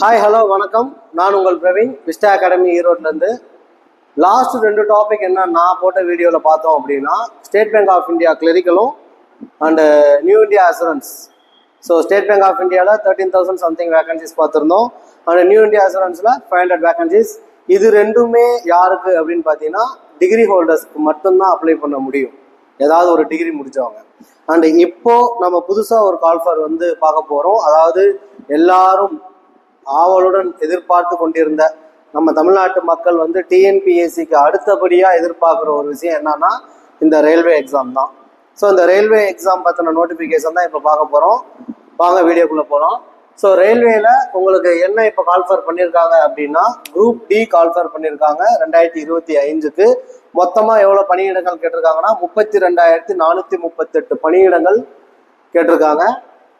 Hi hello வணக்கம். நான் உங்கள் பிரவீன் விஸ்டா அகாடமி ஈரோட்லேருந்து லாஸ்ட் ரெண்டு டாபிக் என்ன? நான் போட்ட வீடியோவில் பார்த்தோம் அப்படின்னா state bank of India கிளரிக்கலும் and New India assurance so State Bank of இந்தியாவில் தேர்ட்டீன் தௌசண்ட் சம்திங் வேகன்சிஸ் பார்த்துருந்தோம். அண்ட் நியூ இந்தியா அசூரன்ஸில் ஃபைவ் ஹண்ட்ரட் வேகன்சிஸ் இது ரெண்டுமே யாருக்கு அப்படின்னு பார்த்தீங்கன்னா டிகிரி ஹோல்டர்ஸ்க்கு மட்டும்தான் அப்ளை பண்ண முடியும். ஏதாவது ஒரு டிகிரி முடித்தவங்க அண்ட் இப்போ நம்ம புதுசாக ஒரு கால்ஃபர் வந்து பார்க்க போகிறோம் அதாவது எல்லாரும் ஆவலுடன் எதிர்பார்த்து கொண்டிருந்த நம்ம தமிழ்நாட்டு மக்கள் வந்து டிஎன்பிஎஸ்சிக்கு அடுத்தபடியாக எதிர்பார்க்குற ஒரு விஷயம் என்னன்னா இந்த ரயில்வே எக்ஸாம் தான். ஸோ இந்த ரயில்வே எக்ஸாம் பற்றின நோட்டிஃபிகேஷன் தான் இப்போ பார்க்க போகிறோம் வாங்க வீடியோக்குள்ளே போகலாம் ஸோ ரயில்வேல உங்களுக்கு என்ன இப்போ கால்ஃபர் பண்ணியிருக்காங்க அப்படின்னா குரூப் டி கால்ஃபர் பண்ணியிருக்காங்க ரெண்டாயிரத்தி இருபத்தி ஐந்துக்கு. மொத்தமாக எவ்வளோ பணியிடங்கள் கேட்டிருக்காங்கன்னா முப்பத்தி ரெண்டாயிரத்தி நானூற்றி முப்பத்தெட்டு பணியிடங்கள் கேட்டிருக்காங்க.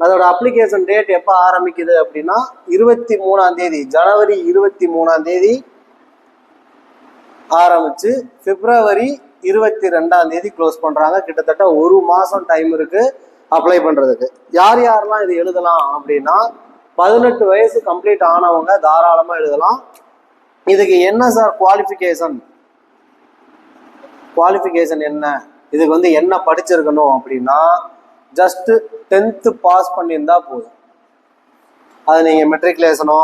அதோட அப்ளிகேஷன் டேட் எப்போ ஆரம்பிக்குது அப்படின்னா இருபத்தி மூணாம் தேதி ஜனவரி இருபத்தி மூணாம் தேதி ஆரம்பிச்சு பிப்ரவரி இருபத்தி ரெண்டாம் தேதி க்ளோஸ் பண்ணுறாங்க கிட்டத்தட்ட ஒரு மாதம் டைம் இருக்கு அப்ளை பண்ணுறதுக்கு யார் யாரெல்லாம் இது எழுதலாம் அப்படின்னா பதினெட்டு வயசு கம்ப்ளீட் ஆனவங்க தாராளமாக எழுதலாம். இதுக்கு என்ன சார் குவாலிஃபிகேஷன் குவாலிஃபிகேஷன் என்ன? இதுக்கு வந்து என்ன படிச்சிருக்கணும் அப்படின்னா ஜஸ்ட் டென்த்து பாஸ் பண்ணியிருந்தா போதும். அது நீங்கள் மெட்ரிகுலேஷனோ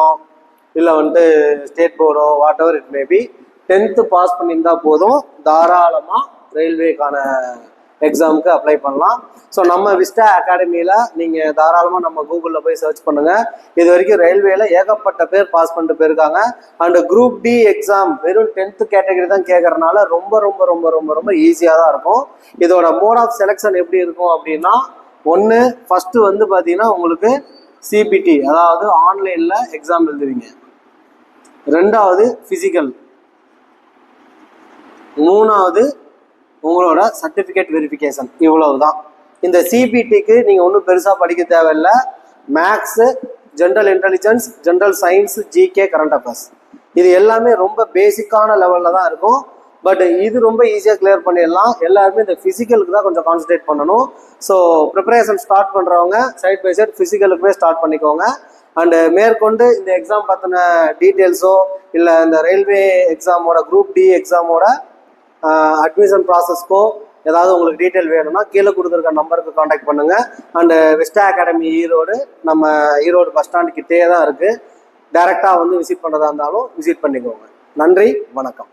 இல்லை வந்துட்டு state Porto whatever it maybe tenth pass பண்ணியிருந்தா போதும். தாராளமாக ரயில்வேக்கான எக்ஸாமுக்கு அப்ளை பண்ணலாம். ஸோ நம்ம விஸ்டா அகாடமியில் நீங்கள் தாராளமாக நம்ம கூகுளில் போய் சர்ச் பண்ணுங்கள் இது வரைக்கும் ரயில்வேல ஏகப்பட்ட பேர் பாஸ் பண்ணிட்டு போயிருக்காங்க. அண்ட் குரூப் டி எக்ஸாம் வெறும் டென்த்து கேட்டகரி தான் கேட்கறனால ரொம்ப ரொம்ப ரொம்ப ரொம்ப ரொம்ப ஈஸியாக தான் இருக்கும். இதோட மோட் ஆஃப் செலெக்ஷன் எப்படி இருக்கும் அப்படின்னா ஒன்று ஃபஸ்ட்டு வந்து பார்த்தீங்கன்னா உங்களுக்கு சிபிடி அதாவது ஆன்லைனில் எக்ஸாம் எழுதுவீங்க. ரெண்டாவது ஃபிசிக்கல் மூணாவது உங்களோட சர்டிஃபிகேட் வெரிஃபிகேஷன் இவ்வளவு தான் இந்த சிபிடிக்கு நீங்கள் ஒன்றும் பெருசாக படிக்க தேவையில்ல. Maths general intelligence general science GK current affairs இது எல்லாமே ரொம்ப பேசிக்கான லெவலில் தான் இருக்கும். பட் இது ரொம்ப ஈஸியாக கிளியர் பண்ணிடலாம். எல்லாருமே இந்த ஃபிசிக்கலுக்கு தான் கொஞ்சம் கான்சன்ட்ரேட் பண்ணணும். ஸோ ப்ரிப்பரேஷன் ஸ்டார்ட் பண்ணுறவங்க சைட் பை சைட் ஃபிசிக்கலுக்குமே ஸ்டார்ட் பண்ணிக்கோங்க. அண்டு மேற்கொண்டு இந்த எக்ஸாம் பற்றின டீட்டெயில்ஸோ இல்லை இந்த ரயில்வே எக்ஸாமோட குரூப் டி எக்ஸாமோட அட்மிஷன் ப்ராசஸ்க்கோ ஏதாவது உங்களுக்கு டீட்டெயில் வேணும்னா கீழே கொடுத்துருக்க நம்பருக்கு காண்டாக்ட் பண்ணுங்கள் அண்டு விஸ்டா அகாடமி ஈரோடு நம்ம ஈரோடு பஸ் ஸ்டாண்டு கிட்டே தான் இருக்குது டைரெக்டாக வந்து விசிட் பண்ணுறதா இருந்தாலும் விசிட் பண்ணிக்கோங்க. நன்றி வணக்கம்.